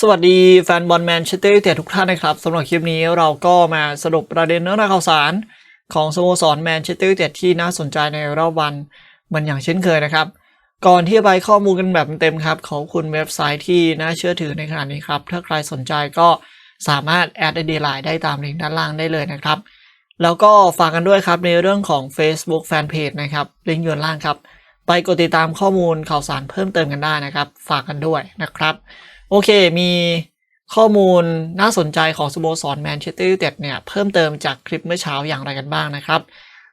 สวัสดีแฟนบอลแมนเชสเตอร์ยูไนเต็ดทุกท่านนะครับสำหรับคลิปนี้เราก็มาสรุปประเด็นเนื้อหาข่าวสาร ของสโมสรแมนเชสเตอร์ยูไนเต็ดที่น่าสนใจในรอบวันเหมือนอย่างเช่นเคยนะครับ ก่อนที่จะไปข้อมูลกันแบบเต็มครับ ขอบคุณเว็บไซต์ที่น่าเชื่อถือในขณะนี้ครับ ถ้าใครสนใจก็สามารถแอดไอเดียไลน์ได้ตามลิงก์ด้านล่างได้เลยนะครับ แล้วก็ฝากกันด้วยครับในเรื่องของ Facebook Fanpage นะครับลิงก์อยู่ด้านล่างครับ ไปกดติดตามข้อมูลข่าวสารเพิ่มเติมกันได้นะครับ ฝากกันด้วยนะครับ โอเค มีข้อมูลน่าสนใจของสโมสรแมนเชสเตอร์ยูไนเต็ดเนี่ยเพิ่มเติมจากคลิปเมื่อเช้าอย่างไรกันบ้างนะครับ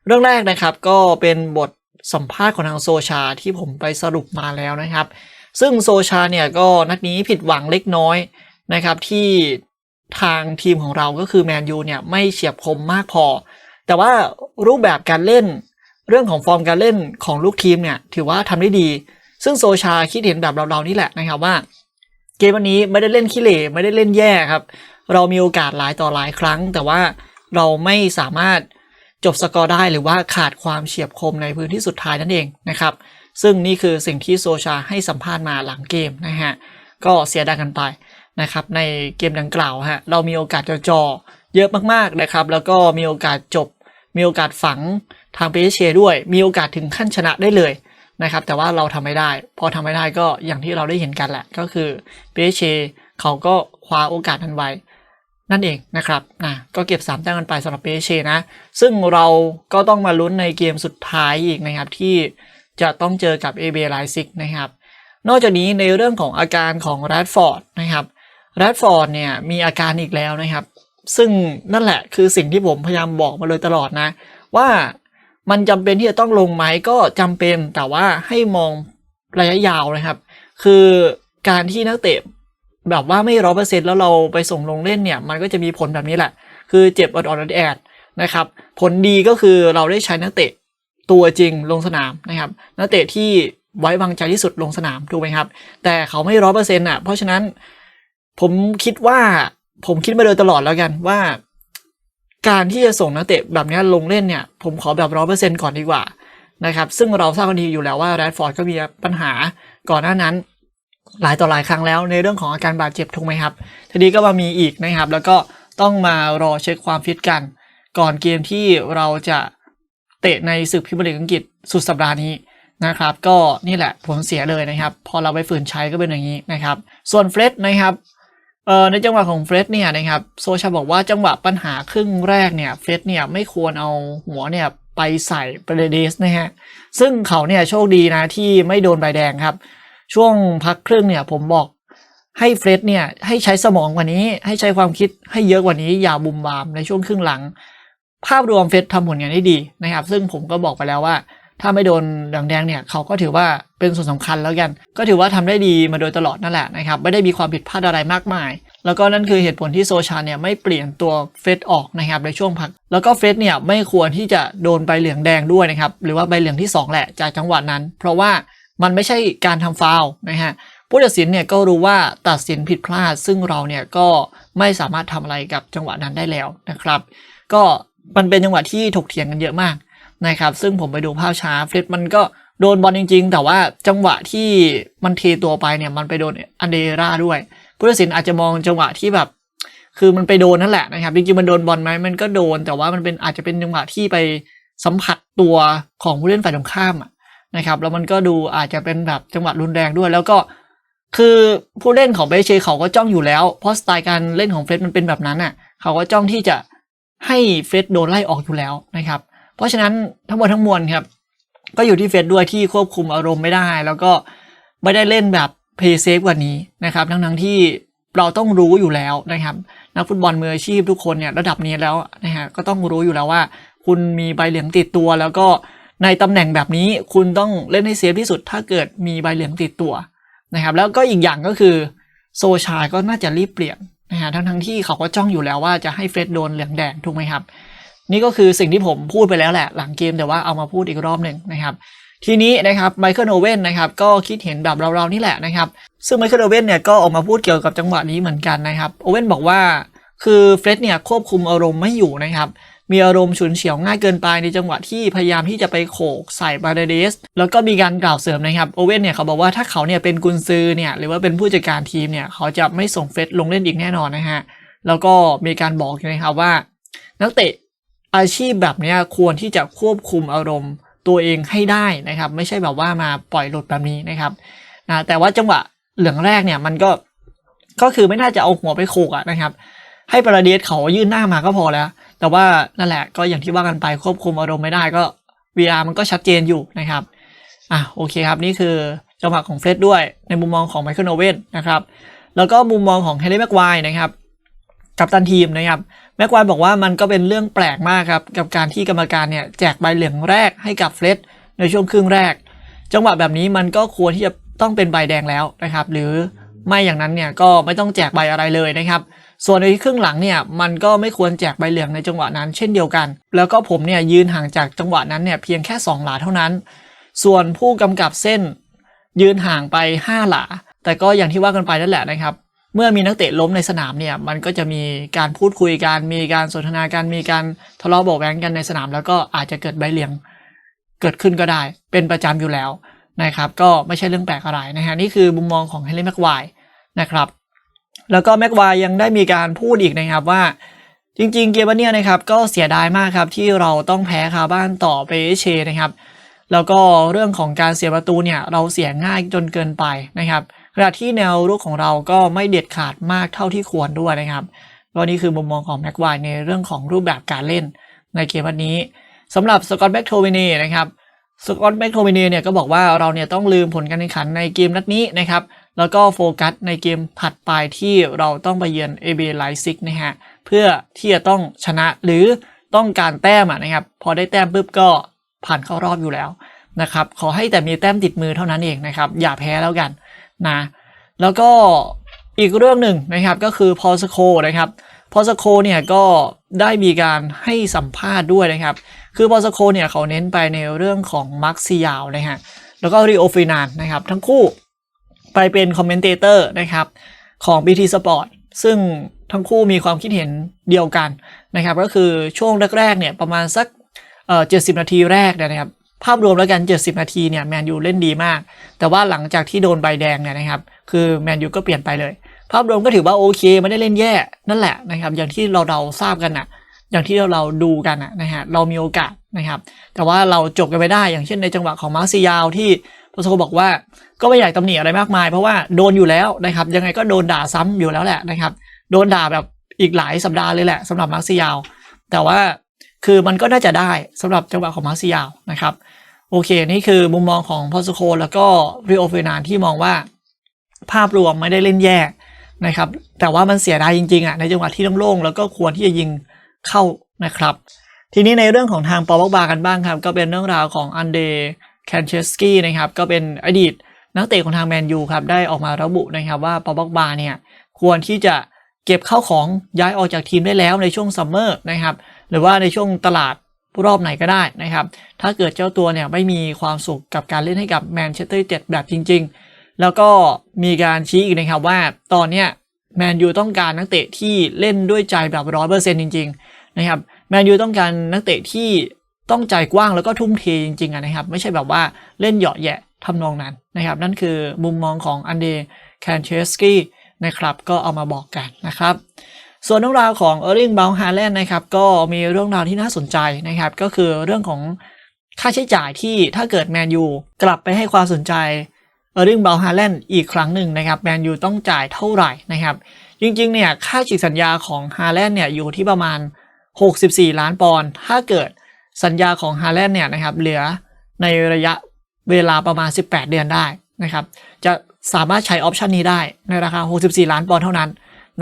เรื่องแรกนะครับก็เป็นบทสัมภาษณ์ของทางโซชาที่ผมไปสรุปมาแล้วนะครับ ซึ่งโซชาเนี่ยก็นัดนี้ผิดหวังเล็กน้อยนะครับที่ทางทีมของเราก็คือแมนยูเนี่ยไม่เฉียบคมมากพอ แต่ว่ารูปแบบการเล่น เรื่องของฟอร์มการเล่นของลูกทีมเนี่ยถือว่าทำได้ดี ซึ่งโซชาคิดเห็นแบบเราๆนี่แหละนะครับว่า เกมวันนี้ไม่ได้เล่นขี้เหร่ไม่ได้เล่นแย่ครับ เรามีโอกาสหลายต่อหลายครั้ง แต่ว่าเราไม่สามารถจบสกอร์ได้หรือว่าขาดความเฉียบคมในพื้นที่สุดท้ายนั่นเองนะครับ ซึ่งนี่คือสิ่งที่โซชาให้สัมภาษณ์มาหลังเกมนะฮะก็เสียดายกันไปนะครับ ในเกมดังกล่าวฮะเรามีโอกาสจะจอเยอะมากๆนะครับ แล้วก็มีโอกาสจบ มีโอกาสฝังทางเปเชด้วย มีโอกาสถึงขั้นชนะได้เลย นะครับ แต่ว่าเราทำไม่ได้ พอทำไม่ได้ก็อย่างที่เราได้เห็นกันแหละ ก็คือเปเชเขาก็คว้าโอกาสนั้นไว้ นั่นเองนะครับนะก็เก็บ3แต้มกันไปสำหรับเปเชนะ ซึ่งเราก็ต้องมาลุ้นในเกมสุดท้ายอีกนะครับที่จะต้องเจอกับเอเบไลซิกนะครับ นอกจากนี้ในเรื่องของอาการของแรดฟอร์ดนะครับแรดฟอร์ดเนี่ยมีอาการอีกแล้วนะครับ ซึ่งนั่นแหละคือสิ่งที่ผมพยายามบอกมาเลยตลอดนะ ว่า มันจำเป็นที่จะต้องลงไหมก็จำเป็นแต่ว่าให้มองระยะยาวนะครับ คือการที่นักเตะแบบว่าไม่ร้อเปอร์เซ็นต์แล้วเราไปส่งลงเล่นเนี่ย มันก็จะมีผลแบบนี้แหละ คือเจ็บอดอดแอดนะครับ ผลดีก็คือเราได้ใช้นักเตะตัวจริงลงสนามนะครับ นักเตะที่ไว้วางใจที่สุดลงสนามถูกไหมครับ แต่เขาไม่ร้อเปอร์เซ็นต์อะเพราะฉะนั้นผมคิดว่าผมคิดมาโดยตลอดแล้วกันว่า การที่จะส่งนักเตะแบบนี้ลงเล่นเนี่ย ผมขอแบบร้อเปอร์เซ็นก่อนดีกว่านะครับ ซึ่งเราทราบกันดีอยู่แล้วว่าแรดฟอร์ดก็มีปัญหาก่อนหน้านั้น หลายต่อหลายครั้งแล้วในเรื่องของอาการบาดเจ็บถูกไหมครับ ทีนี้ก็มามีอีกนะครับ แล้วก็ต้องมารอเช็คความฟิตกัน ก่อนเกมที่เราจะเตะในศึกพรีเมียร์ลีกอังกฤษสุดสัปดาห์นี้นะครับ ก็นี่แหละผลเสียเลยนะครับ พอเราไปฝืนใช้ก็เป็นอย่างนี้นะครับ ส่วนเฟรดนะครับ เอ่อในจังหวะของเฟรดเนี่ยนะครับโซชาบอกว่าจังหวะปัญหาครึ่งแรกเนี่ยเฟรดเนี่ยไม่ควรเอาหัวเนี่ยไปใส่ปรเดสนะฮะซึ่งเขาเนี่ยโชคดีนะที่ไม่โดนใบแดงครับ ช่วงพักครึ่งเนี่ยผมบอกให้เฟรดเนี่ยให้ใช้สมองกว่านี้ ให้ใช้ความคิดให้เยอะกว่านี้อย่าบุมบามในช่วงครึ่งหลัง ภาพรวมเฟรดทำผลงานได้ดีนะครับ ซึ่งผมก็บอกไปแล้วว่า ถ้าไม่โดนแดงแดงเนี่ยเขาก็ถือว่าเป็นส่วนสำคัญแล้วกัน ก็ถือว่าทำได้ดีมาโดยตลอดนั่นแหละนะครับ ไม่ได้มีความผิดพลาดอะไรมากมาย แล้วก็นั่นคือเหตุผลที่โซชาเนี่ยไม่เปลี่ยนตัวเฟสออกนะครับในช่วงพัก แล้วก็เฟสเนี่ยไม่ควรที่จะโดนใบเหลืองแดงด้วยนะครับหรือว่าใบเหลืองที่ 2 แหละจากจังหวะนั้น เพราะว่ามันไม่ใช่การทำฟาวนะฮะผู้ตัดสินเนี่ยก็รู้ว่าตัดสินผิดพลาด ซึ่งเราเนี่ยก็ไม่สามารถทำอะไรกับจังหวะนั้นได้แล้วนะครับ ก็มันเป็นจังหวะที่ถกเถียงกันเยอะมาก นะครับซึ่งผมไปดูภาพช้าเฟสมันก็โดนบอลจริง ๆ แต่ว่าจังหวะที่มันเทตัวไปเนี่ยมันไปโดนอันเดราด้วยผู้ตัดสินอาจจะมองจังหวะที่แบบ คือมันไปโดนนั่นแหละนะครับจริงๆมันโดนบอลไหมมันก็โดนแต่ว่ามันเป็นอาจจะเป็นจังหวะที่ไปสัมผัสตัวของผู้เล่นฝ่ายตรงข้ามะนะครับแล้วมันก็ดูอาจจะเป็นแบบจังหวะรุนแรงด้วย แล้วก็คือผู้เล่นของเบเชเขาก็จ้องอยู่แล้วเพราะสไตล์การเล่นของเฟสมันเป็นแบบนั้นอะเขาก็จ้องที่จะให้เฟสโดนไล่ออกอยู่แล้วนะครับ เพราะฉะนั้นทั้งหมดทั้งมวลครับ ก็อยู่ที่เฟสด้วยที่ควบคุมอารมณ์ไม่ได้ แล้วก็ไม่ได้เล่นแบบเพย์เซฟกว่านี้นะครับ ทั้งทั้งๆที่เราต้องรู้อยู่แล้วนะครับ นักฟุตบอลมืออาชีพทุกคนเนี่ยระดับนี้แล้วนะฮะก็ต้องรู้อยู่แล้วว่า คุณมีใบเหลืองติดตัว แล้วก็ในตำแหน่งแบบนี้คุณต้องเล่นให้เซฟที่สุด ถ้าเกิดมีใบเหลืองติดตัวนะครับ แล้วก็อีกอย่างก็คือโซชาก็น่าจะรีบเปลี่ยนนะฮะทั้งทั้งๆที่เขาก็จ้องอยู่แล้วว่าจะให้เฟรดโดนเหลืองแดงถูกไหมครับ นี่ก็คือสิ่งที่ผมพูดไปแล้วแหละ หลังเกมแต่ว่าเอามาพูดอีกรอบหนึ่งนะครับ ทีนี้นะครับไมเคิลโอเว่นนะครับก็คิดเห็นแบบเราๆนี่แหละนะครับ ซึ่งไมเคิลโอเว่นเนี่ยก็ออกมาพูดเกี่ยวกับจังหวะนี้เหมือนกันนะครับโอเว่นบอกว่าคือเฟรดเนี่ยควบคุมอารมณ์ไม่อยู่นะครับมีอารมณ์ฉุนเฉียวง่ายเกินไปในจังหวะที่พยายามที่จะไปโขกใส่บาเดเดสแล้วก็มีการกล่าวเสริมนะครับโอเว่นเนี่ยเขาบอกว่าถ้าเขาเนี่ยเป็นกุนซือเนี่ยหรือว่าเป็นผู้จัดการทีมเนี่ยเขาจะไม่ส่งเฟสลงเล่นอีกแน่นอนนะฮะแล้วก็มีการบอกนะครับว่า นักเตะ อาชีพแบบนี้ควรที่จะควบคุมอารมณ์ตัวเองให้ได้นะครับ ไม่ใช่แบบว่ามาปล่อยหลุดแบบนี้นะครับนะแต่ว่าจังหวะเหลืองแรกเนี่ยมันก็ก็คือไม่น่าจะเอาหัวไปโขกอะนะครับ ให้ปราเดียสเขายื่นหน้ามาก็พอแล้ว แต่ว่านั่นแหละก็อย่างที่ว่ากันไปควบคุมอารมณ์ไม่ได้ก็ VR มันก็ชัดเจนอยู่นะครับอะโอเคครับนี่คือจังหวะของเฟรดด้วยในมุมมองของไมเคิลโอเว่นนะครับแล้วก็มุมมองของเฮนรี่แม็กไวร์นะครับ กับตันทีมนะครับ แม็กวร์บอกว่ามันก็เป็นเรื่องแปลกมากครับ กับการที่กรรมการเนี่ยแจกใบเหลืองแรกให้กับเฟรดในช่วงครึ่งแรก จังหวะแบบนี้มันก็ควรที่จะต้องเป็นใบแดงแล้วนะครับ หรือไม่อย่างนั้นเนี่ยก็ไม่ต้องแจกใบอะไรเลยนะครับ ส่วนในครึ่งหลังเนี่ยมันก็ไม่ควรแจกใบเหลืองในจังหวะนั้น เช่นเดียวกัน แล้วก็ผมเนี่ยยืนห่างจากจังหวะนั้นเนี่ยเพียงแค่ 2 หลาเท่านั้น ส่วนผู้กำกับเส้น ยืนห่างไป 5 หลา แต่ก็อย่างที่ว่ากันไปนั่นแหละนะครับ เมื่อมีนักเตะล้มในสนามเนี่ยมันก็จะมีการพูดคุยกันมีการสนทนากันมีการทะเลาะเบาะแว้งกันในสนาม แล้วก็อาจจะเกิดใบเหลืองเกิดขึ้นก็ได้ เป็นประจำอยู่แล้วนะครับ ก็ไม่ใช่เรื่องแปลกอะไรนะฮะนี่คือมุมมองของเฮนรี่แม็กไวร์นะครับ แล้วก็แม็กวยังได้มีการพูดอีกนะครับว่าจริงๆ เกมวันเนี้ยนะครับก็เสียดายมากครับที่เราต้องแพ้คาบ้านต่อไปเชนะครับ แล้วก็เรื่องของการเสียประตูเนี่ยเราเสียง่ายจนเกินไปนะครับ ขณะที่แนวรุกของเราก็ไม่เด็ดขาดมากเท่าที่ควรด้วยนะครับก็นี่คือมุมมองของแม็กวายในเรื่องของรูปแบบการเล่นในเกมวันนี้สำหรับสกอตแบ็กโทเวเน่นะครับสกอตแบ็กโทเวเน่เนี่ยก็บอกว่าเราเนี่ยต้องลืมผลการแข่งขันในเกมนัดนี้นะครับแล้วก็โฟกัสในเกมถัดไปที่เราต้องไปเยือน AB Leipzig นะฮะเพื่อที่จะต้องชนะหรือต้องการแต้มนะครับพอได้แต้มปุ๊บก็ผ่านเข้ารอบอยู่แล้วนะครับขอให้แต่มีแต้มติดมือเท่านั้นเองนะครับอย่าแพ้แล้วกัน นะแล้วก็อีกเรื่องหนึ่งนะครับก็คือพอสโคนะครับพอสโคเนี่ยก็ได้มีการให้สัมภาษณ์ด้วยนะครับ คือพอสโคเนี่ยเขาเน้นไปในเรื่องของมาร์คซิยาวนะฮะแล้วก็ริโอฟินานนะครับทั้งคู่ไปเป็นคอมเมนเตเตอร์นะครับของ BT Sport ซึ่งทั้งคู่มีความคิดเห็นเดียวกันนะครับ ก็คือช่วงแรกๆเนี่ยประมาณสักเอ่อ70นาทีแรกนะครับ ภาพรวมแล้วกัน 70 นาทีเนี่ยแมนยูเล่นดีมาก แต่ว่าหลังจากที่โดนใบแดงเนี่ยนะครับ คือแมนยูก็เปลี่ยนไปเลย ภาพรวมก็ถือว่าโอเคไม่ได้เล่นแย่ นั่นแหละนะครับ อย่างที่เราเราทราบกันนะอย่างที่เราเราดูกันนะนะฮะเรามีโอกาสนะครับ แต่ว่าเราจบกันไปได้อย่างเช่นในจังหวะของมาร์ซิยาวที่พอสโคบอกว่าก็ไม่อยากตำหนิอะไรมากมาย เพราะว่าโดนอยู่แล้วนะครับ ยังไงก็โดนด่าซ้ำอยู่แล้วแหละนะครับ โดนด่าแบบอีกหลายสัปดาห์เลยแหละสำหรับมาร์ซิยาว แต่ว่า คือมันก็น่าจะได้สำหรับจังหวะของมาร์ซิยาวนะครับโอเค นี่คือมุมมองของพอสโคแล้วก็ริโอเฟนานที่มองว่า ภาพรวมไม่ได้เล่นแย่นะครับ แต่ว่ามันเสียดายจริงๆอะในจังหวะที่โล่งๆแล้วก็ควรที่จะยิงเข้านะครับ ทีนี้ในเรื่องของทางปอบอกบากันบ้างครับ ก็เป็นเรื่องราวของอันเดแคนเชสกี้นะครับ ก็เป็นอดีตนักเตะของทางแมนยูครับ ได้ออกมาระบุนะครับว่าปอบอกบาเนี่ยควรที่จะเก็บเข้าของย้ายออกจากทีมได้แล้วในช่วงซัมเมอร์นะครับ หรือว่าในช่วงตลาดรอบไหนก็ได้นะครับ ถ้าเกิดเจ้าตัวเนี่ยไม่มีความสุขกับการเล่นให้กับแมนเชสเตอร์เจ็ดแบบจริง ๆ แล้วก็มีการชี้อีกนะครับว่าตอนเนี้ยแมนยูต้องการนักเตะที่เล่นด้วยใจแบบร้อยเปอร์เซ็นต์จริง ๆ นะครับแมนยูต้องการนักเตะที่ต้องใจกว้างแล้วก็ทุ่มเทจริงๆนะครับ ไม่ใช่แบบว่าเล่นเหยาะแยะทำนองนั้นนะครับ นั่นคือมุมมองของอันเดแคนเชสกี้นะครับ ก็เอามาบอกกันนะครับ ส่วนเรื่องราวของเออร์ลิงเบลฮาแลนด์นะครับก็มีเรื่องราวที่น่าสนใจนะครับก็คือเรื่องของค่าใช้จ่ายที่ถ้าเกิดแมนยูกลับไปให้ความสนใจเออร์ลิงเบลฮาแลนด์อีกครั้งหนึ่งนะครับแมนยูต้องจ่ายเท่าไหร่นะครับจริงๆเนี่ยค่าฉีกสัญญาของฮาแลนด์เนี่ยอยู่ที่ประมาณ 64 ล้านปอนด์ถ้าเกิดสัญญาของฮาแลนด์เนี่ยนะครับเหลือในระยะเวลาประมาณ 18 เดือนได้นะครับจะสามารถใช้ออปชันนี้ได้ในราคา 64 ล้านปอนด์เท่านั้น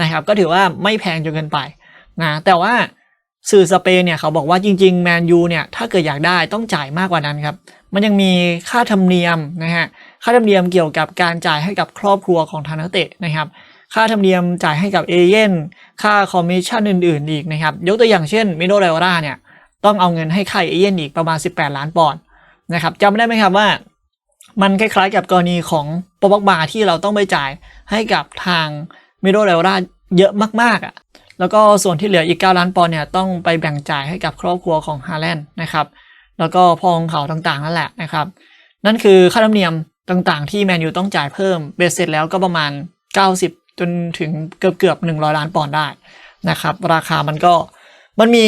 นะครับ ก็ถือว่าไม่แพงจนเกินไปนะแต่ว่าสื่อสเปนเนี่ยเขาบอกว่าจริงๆแมนยูเนี่ยถ้าเกิดอยากได้ต้องจ่ายมากกว่านั้นครับ มันยังมีค่าธรรมเนียมนะฮะค่าธรรมเนียมเกี่ยวกับการจ่ายให้กับครอบครัวของทางนักเตะนะครับ ค่าธรรมเนียมจ่ายให้กับเอเย่นค่าคอมมิชชั่นอื่นๆอีกนะครับยกตัวอย่างเช่นมิโนเรลราเนี่ยต้องเอาเงินให้ค่ายเอเย่นอีกประมาณ 18 ล้านปอนด์นะครับจำได้ไหมครับว่า มันคล้ายๆกับกรณีของปอบกบาที่เราต้องไปจ่ายให้กับทาง มิโนเรลราเยอะมากๆอะแล้วก็ส่วนที่เหลืออีก 9 ล้านปอนด์เนี่ยต้องไปแบ่งจ่ายให้กับครอบครัวของฮาแลนด์นะครับ แล้วก็พ่อของเขาต่างๆนั่นแหละนะครับ นั่นคือค่าธรรมเนียมต่างๆ ที่แมนยูต้องจ่ายเพิ่มเบสเสร็จแล้วก็ประมาณ 90 จนถึงเกือบเกือบๆ100 ล้านปอนด์ได้นะครับ ราคามันก็มันมี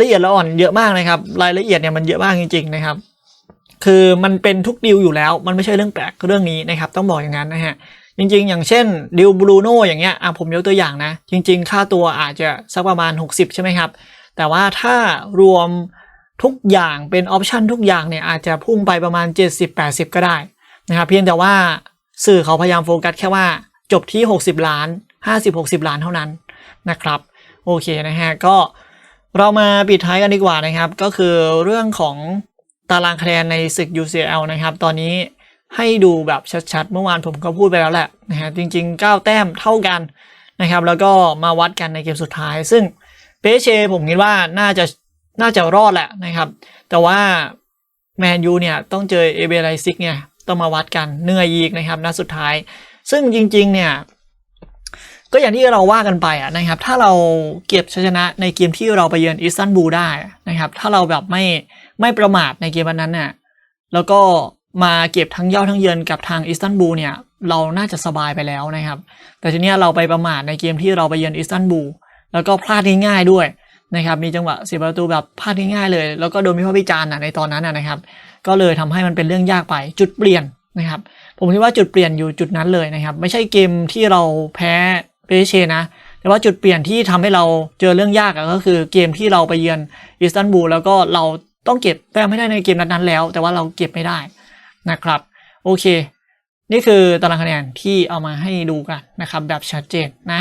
ละเอียดละอ่อนเยอะมากนะครับ รายละเอียดเนี่ยมันเยอะมากจริง ๆ นะครับ คือมันเป็นทุกดีลอยู่แล้ว มันไม่ใช่เรื่องแปลกเรื่องนี้นะครับ ต้องบอกอย่างนั้นนะฮะ จริงๆ อย่างเช่นดิวบรูโน่อย่างเงี้ยอะผมยกตัวอย่างนะ จริง ๆ ค่าตัวอาจจะสักประมาณ 60 ใช่ไหมครับ แต่ว่าถ้ารวมทุกอย่างเป็นออปชันทุกอย่างเนี่ยอาจจะพุ่งไปประมาณ 70-80 ก็ได้นะครับเพียงแต่ว่าสื่อเขาพยายามโฟกัสแค่ว่าจบที่ 60 ล้าน 50-60 ล้านเท่านั้นนะครับโอเคนะฮะก็เรามาปิดท้ายกันดีกว่านะครับ ก็คือเรื่องของตารางคะแนนในศึก UCL นะครับ ตอนนี้ ให้ดูแบบชัดๆ เมื่อวานผมก็พูดไปแล้วแหละนะฮะจริง ๆ 9 แต้มเท่ากันนะครับ แล้วก็มาวัดกันในเกมสุดท้าย ซึ่งเปเชผมคิดว่าน่าจะน่าจะรอดแหละนะครับ แต่ว่าแมนยูเนี่ยต้องเจอเอเบไรซิกเนี่ยต้องมาวัดกันเหนื่อยอีกนะครับนัดสุดท้าย ซึ่งจริงๆเนี่ยก็อย่างที่เราว่ากันไปอะนะครับ ถ้าเราเก็บชัยชนะในเกมที่เราไปเยือนอิสตันบูลได้นะครับ ถ้าเราแบบไม่ไม่ประมาทในเกมวันนั้นน่ะแล้วก็ มาเก็บทั้งเย่าทั้งเยือนกับทางอิสตันบูลเนี่ยเราน่าจะสบายไปแล้วนะครับ แต่ทีนี้เราไปประมาทในเกมที่เราไปเยือนอิสตันบูลแล้วก็พลาดง่ายๆด้วยนะครับมีจังหวะเสียประตูแบบพลาดง่ายๆเลย แล้วก็โดนวิพากษ์วิจารณ์ในตอนนั้นนะครับ ก็เลยทำให้มันเป็นเรื่องยากไปจุดเปลี่ยนนะครับผมคิดว่าจุดเปลี่ยนอยู่จุดนั้นเลยนะครับ ไม่ใช่เกมที่เราแพ้เปเชนะแต่ว่าจุดเปลี่ยนที่ทำให้เราเจอเรื่องยากก็คือเกมที่เราไปเยือนอิสตันบูลแล้วก็เราต้องเก็บแต้มไม่ได้ในเกมนั้นๆแล้ว แต่ว่าเราเก็บไม่ได้ นะครับ โอเค นี่คือตารางคะแนนที่เอามาให้ดูกันนะครับ แบบชัดเจนนะ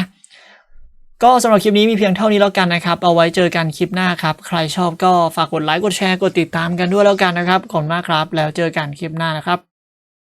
ก็สำหรับคลิปนี้มีเพียงเท่านี้แล้วกันนะครับ เอาไว้เจอกันคลิปหน้าครับ ใครชอบก็ฝากกดไลค์กดแชร์กดติดตามกันด้วยแล้วกันนะครับขอบคุณมากครับ แล้วเจอกันคลิปหน้านะครับ